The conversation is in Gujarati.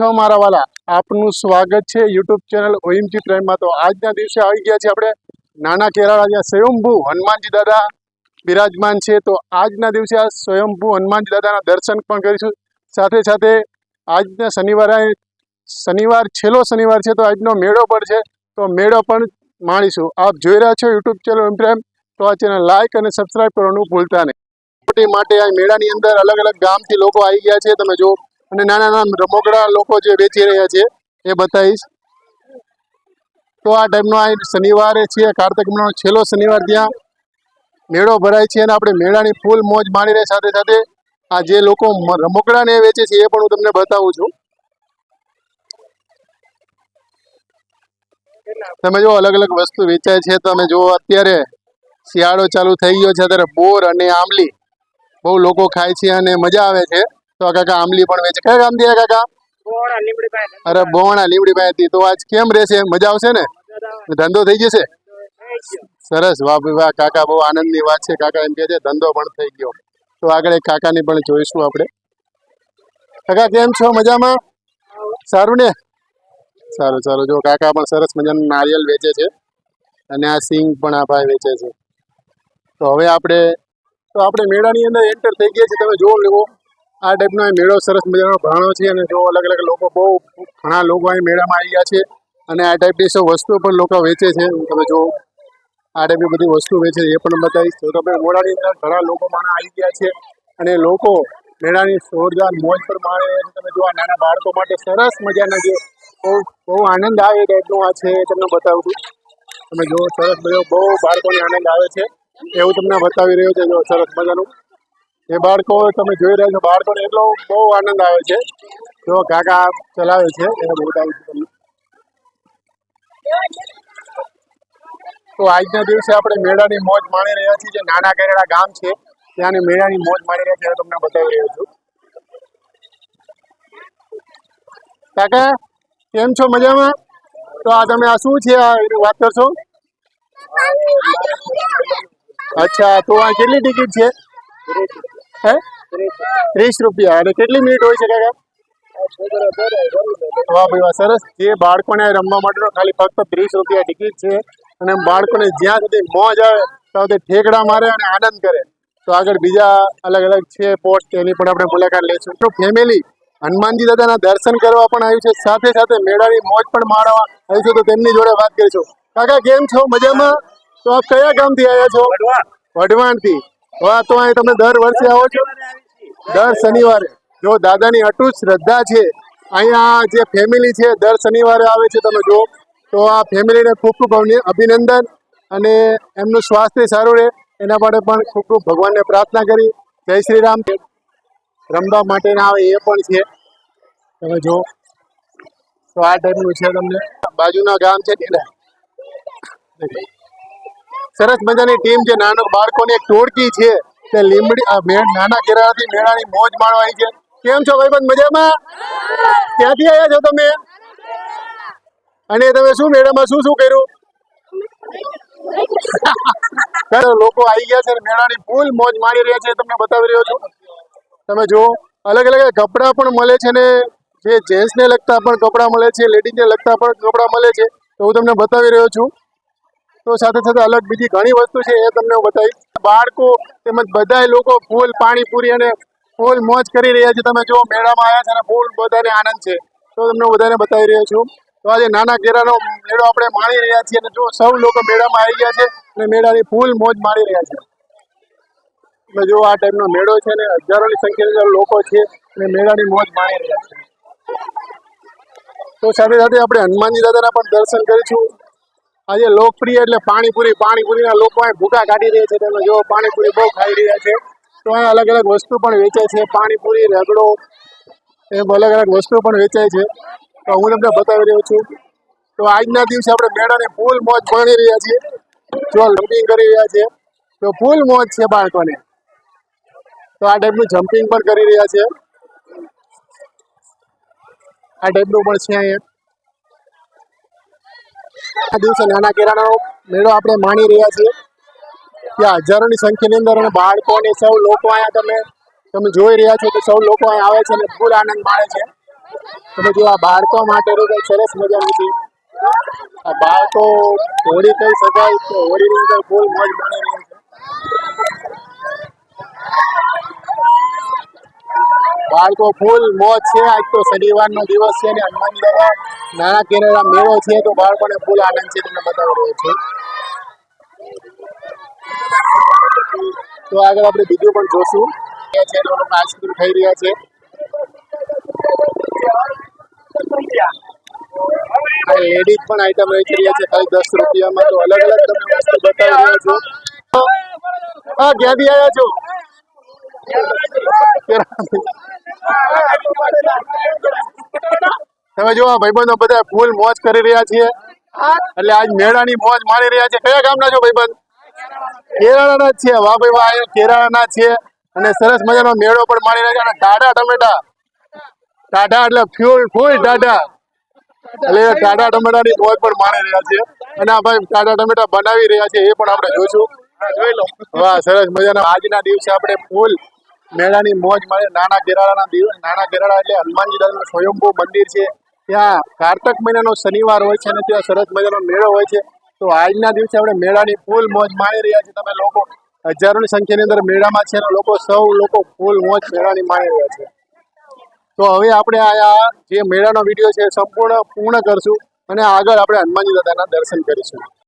છો મારા વાલા? આપનું સ્વાગત છે યુટ્યુબ ચેનલ ઓએમજી પ્રાઇમમાં. તો આજના દિવસે આવી ગયા છે આપણે નાના કેરાળા જ્યાં સ્વયંભૂ હનુમાનજી દાદા બિરાજમાન છે. તો આજના દિવસે આ સ્વયંભૂ હનુમાનજી દાદાના દર્શન પણ કરીશું. સાથે સાથે આજના શનિવારે શનિવાર, છેલ્લો શનિવાર છે તો આજનો મેળો પણ છે. તો મેળો પણ માણીશું. આપ જોઈ રહ્યા છો યુટ્યુબ ચેનલ ઓમ પ્રાઇમ. તો આ ચેનલ લાઇક અને સબસ્ક્રાઇબ કરવાનું ભૂલતા નહીં. માટે આ મેળાની અંદર અલગ અલગ ગામથી લોકો આવી ગયા છે. તમે જો અને નાના નાના રમકડા લોકો જે વેચી રહ્યા છે, એ બતાવીશ તો આ ટાઈમનો આ શનિવારે છે, કાર્તિક મહિનાનો છેલ્લો શનિવાર ત્યાં મેળો ભરાય છે અને આપણે મેળાની ફૂલ મોજ માણી રહી સાથે સાથે આ જે લોકો રમકડાને વેચે છે, એ પણ હું તમને બતાવું છું. તમે જો અલગ અલગ વસ્તુ વેચાય છે તમે જો અત્યારે શિયાળો ચાલુ થઈ ગયો છે, અત્યારે બોર અને આમલી બહુ લોકો ખાય છે અને મજા આવે છે. તો કાકા આમલી પણ વેચે. કયા ગામથી કાકા? અરે બોણા લીમડી પાસેથી તો આજ કેમ રહેશે? મજા આવશે ને? ધંધો થઈ જશે? સરસ. વાહ વાહ કાકા બહુ આનંદની વાત છે. કાકા એમ કહે છે ધંધો પણ થઈ ગયો. તો આગળ એક કાકાની પણ જોઈશું આપણે. કાકા કેમ છો? મજામાં? સારું ને? સારું સારું. જો કાકા પણ સરસ મજાનું નારિયેલ વેચે છે. અને આ સિંગ પણ આ ભાઈ વેચે છે. તો હવે આપણે તો આપણે મેળાની અંદર એન્ટર થઈ ગયા છે તમે જોવો લેવો આ ટાઈપનો આ મેળો સરસ મજાનો ભરાણો છે અને જો અલગ અલગ લોકો બહુ ઘણા લોકો અહીં મેળામાં આવી ગયા છે અને આ ટાઈપની સૌ વસ્તુઓ પણ લોકો વેચે છે. તમે જો આ ટાઈપની બધી વસ્તુ વેચે એ પણ બતાવીશ. તો તમે મોડાની અંદર ઘણા લોકો માણા આવી ગયા છે અને લોકો મેળાની જોરદાર મોજ પર માણે તમે જો આ નાના બાળકો માટે સરસ મજાના જે બહુ બહુ આનંદ આવે એ ટાઈપનું આ છે એ તમને બતાવું છું. તમે જો સરસ મજાનો બહુ બાળકોને આનંદ આવે છે. એવું તમને બતાવી રહ્યો છે. જો સરસ મજાનું એ બાળકો તમે જોઈ રહ્યા છો, બાળકોને એટલો બહુ આનંદ આવે છે. જો કાકા ચલાવે છે, એને બતાવું તો આજના દિવસે આપણે મેળાની મોજ માણી રહ્યા છીએ. જે નાના કેરેડા ગામ છે, ત્યાંની મેળાની મોજ માણી રહ્યા છે તમને બતાવી રહ્યો છું. કાકા, કેમ છો મજામાં? તો આ તમે આ શું છે, આ એની વાત કરશો? અચ્છા, તો આ કેટલી ટિકિટ છે? હે? ત્રીસ રૂપિયા. અને કેટલી મિનિટ હોય છે કાકા? વાહ ભાઈ વાહ સરસ. જે બાળકોને રમવા માટેનો ખાલી ફક્ત ત્રીસ રૂપિયા ટિકિટ છે અને બાળકોને જ્યાં સુધી મોજ આવે ત્યાં સુધી ઠેકડા મારે અને આનંદ કરે. તો આગળ બીજા અલગ અલગ છે પોસ્ટ તેની પણ આપણે મુલાકાત લઈશું. તો ફેમિલી હનુમાનજી દાદાના દર્શન કરવા પણ આવ્યું છે. સાથે સાથે મેળાની મોજ પણ માણવા આવ્યું છે. તો તેમની જોડે વાત કરીશું. કાકા કેમ છો? મજામાં? તો આપ કયા ગામથી આવ્યા છો? વઢવાણથી. વાહ તો અહીં તમે દર વર્ષે આવો છો? દર શનિવારે. જો દાદાની અટૂટ શ્રદ્ધા છે અહીંયા જે ફેમિલી છે, દર શનિવારે આવે છે, તમે જો તો આ ફેમિલીને ખૂબ ખૂબ અભિનંદન અને એમનું સ્વાસ્થ્ય સારું રહે. એના માટે પણ ખૂબ ખૂબ ભગવાનને પ્રાર્થના કરી. જય શ્રી રામ. રમવા માટેના આવે એ પણ છે. તમે જો તો આ ટાઈપનું છે તમને. બાજુના ગામ છે કેડા સરસ મજાની ટીમ છે. નાના બાળકોની એક ટોળકી છે. તે લીમડી નાના કેરાથી મેળાની મોજ માણવા આવી છે. કેમ છો ભાઈબંધ? મજામાં? ક્યાંથી આવ્યા છો તમે? અને તમે શું મેળામાં શું શું કર્યું? લોકો આવી ગયા છે મેળાની ફૂલ મોજ માણી રહ્યા છે. તમને બતાવી રહ્યો છું. તમે જુઓ, અલગ અલગ કપડાં પણ મળે છે ને, જે જેન્ટ્સને લગતા પણ કપડાં મળે છે લેડીઝને લગતા પણ કપડાં મળે છે. તો હું તમને બતાવી રહ્યો છું. તો સાથે સાથે અલગ બીજી ઘણી વસ્તુ છે એ તમને હું બતાવીશ. બાળકો તેમજ બધા લોકો ફૂલ પાણીપુરી અને ફૂલ મોજ કરી રહ્યા છે. તમે જો મેળામાં આવ્યા છે અને ફૂલ બધાને આનંદ છે. તો તમને હું બધાને બતાવી રહ્યો છું. તો આજે નાના ઘેરાનો મેળો આપણે માણી રહ્યા છીએ અને જો સૌ લોકો મેળામાં આવી ગયા છે અને મેળાની ફૂલ મોજ માણી રહ્યા છે. તમે જો આ ટાઈપનો મેળો છે ને હજારોની સંખ્યાના લોકો છે અને મેળાની મોજ માણી રહ્યા છે. તો સાથે સાથે આપણે હનુમાનજી દાદાના પણ દર્શન કરીશું. આજે લોકપ્રિય એટલે પાણીપુરી, પાણીપુરીના લોકો ભૂકા કાઢી રહ્યા છે. તેનો જો પાણીપુરી બહુ ખાઈ રહ્યા છે. તો અહીં અલગ અલગ વસ્તુ પણ વેચાય છે. પાણીપુરી, રગડો, એમ અલગ અલગ વસ્તુ પણ વેચાય છે. તો હું તમને બતાવી રહ્યો છું. તો આજના દિવસે આપણે મેળાની ફૂલ મોજ ભણી રહ્યા છીએ. જો લંપિંગ કરી રહ્યા છે. તો ફૂલ મોજ છે બાળકોને. તો આ ટાઈપનું જમ્પિંગ પણ કરી રહ્યા છે. આ ટાઈપનું પણ છે અહીંયા. આ દિવસે નાના કેરાનો મેળો આપણે માણી રહ્યા છીએ. ત્યાં હજારોની સંખ્યાની અંદર અને બાળકો અને સૌ લોકો અહીંયા તમે તમે જોઈ રહ્યા છો કે સૌ લોકો અહીંયા આવે છે અને ફૂલ આનંદ માણે છે. તમે જો આ બાળકો માટેનું કંઈક સરસ મજાનું છે. આ બાળકો હોળી કહી શકાય તો હોળીની અંદર ફૂલ મોજ માણી છે. બાળકો ફૂલ મોજ છે. આજ તો શનિવારનો દિવસ છે ને હનુમાન દાદા કેરેલા મેળો છે તો બાળકોને ફૂલ આનંદ છે તમને બતાવી રહ્યો છું. તો આગળ આપણે બીજું પણ જોશું. આઈસ્ક્રીમ થઈ રહ્યા છે. લેડીઝ પણ આઈટમ વેચી રહ્યા છે, ખાલી દસ રૂપિયામાં તો અલગ અલગ તમને વસ્તુ બતાવી રહ્યા છો. હા ક્યાંથી આવ્યા છો? તમે જો ભાઈબંધો બધા ફૂલ મોજ કરી રહ્યા છીએ. એટલે આજ મેળાની મોજ માણી રહ્યા છે કયા ગામના છો ભાઈબંધ? કેરાળાના જ છે વાહ ભાઈ વાહ કેરાળાના છે અને સરસ મજાનો મેળો પણ માણી રહ્યા છે અને ટાટા ટમેટા. ટાટા એટલે ફ્યુલ ફૂલ ટાટા એટલે ટમેટા ટમેટાની મોજ પણ માણી રહ્યા છે અને આ ભાઈ ટાટા ટમેટા બનાવી રહ્યા છે, એ પણ આપણે જોઈશું. વાહ, સરસ મજાના. આજના દિવસે આપણે ફૂલ મેળાની મોજ માણી નાના કેરાળાના દિવસ નાના કેરાળા એટલે હનુમાનજી દાદાનું સ્વયંભૂ મંદિર છે. ત્યાં કારતક મહિનાનો શનિવાર હોય છે અને ત્યાં સરસ મજાનો મેળો હોય છે. તો આજના દિવસે આપણે મેળાની ફૂલ મોજ માણી રહ્યા છીએ. તમે લોકો હજારોની સંખ્યાની અંદર મેળામાં છે અને લોકો સૌ લોકો ફૂલ મોજ મેળાની માણી રહ્યા છે. તો હવે આપણે આ જે મેળાનો વીડિયો છે સંપૂર્ણ પૂર્ણ કરશું અને આગળ આપણે હનુમાનજી દાદાના દર્શન કરીશું.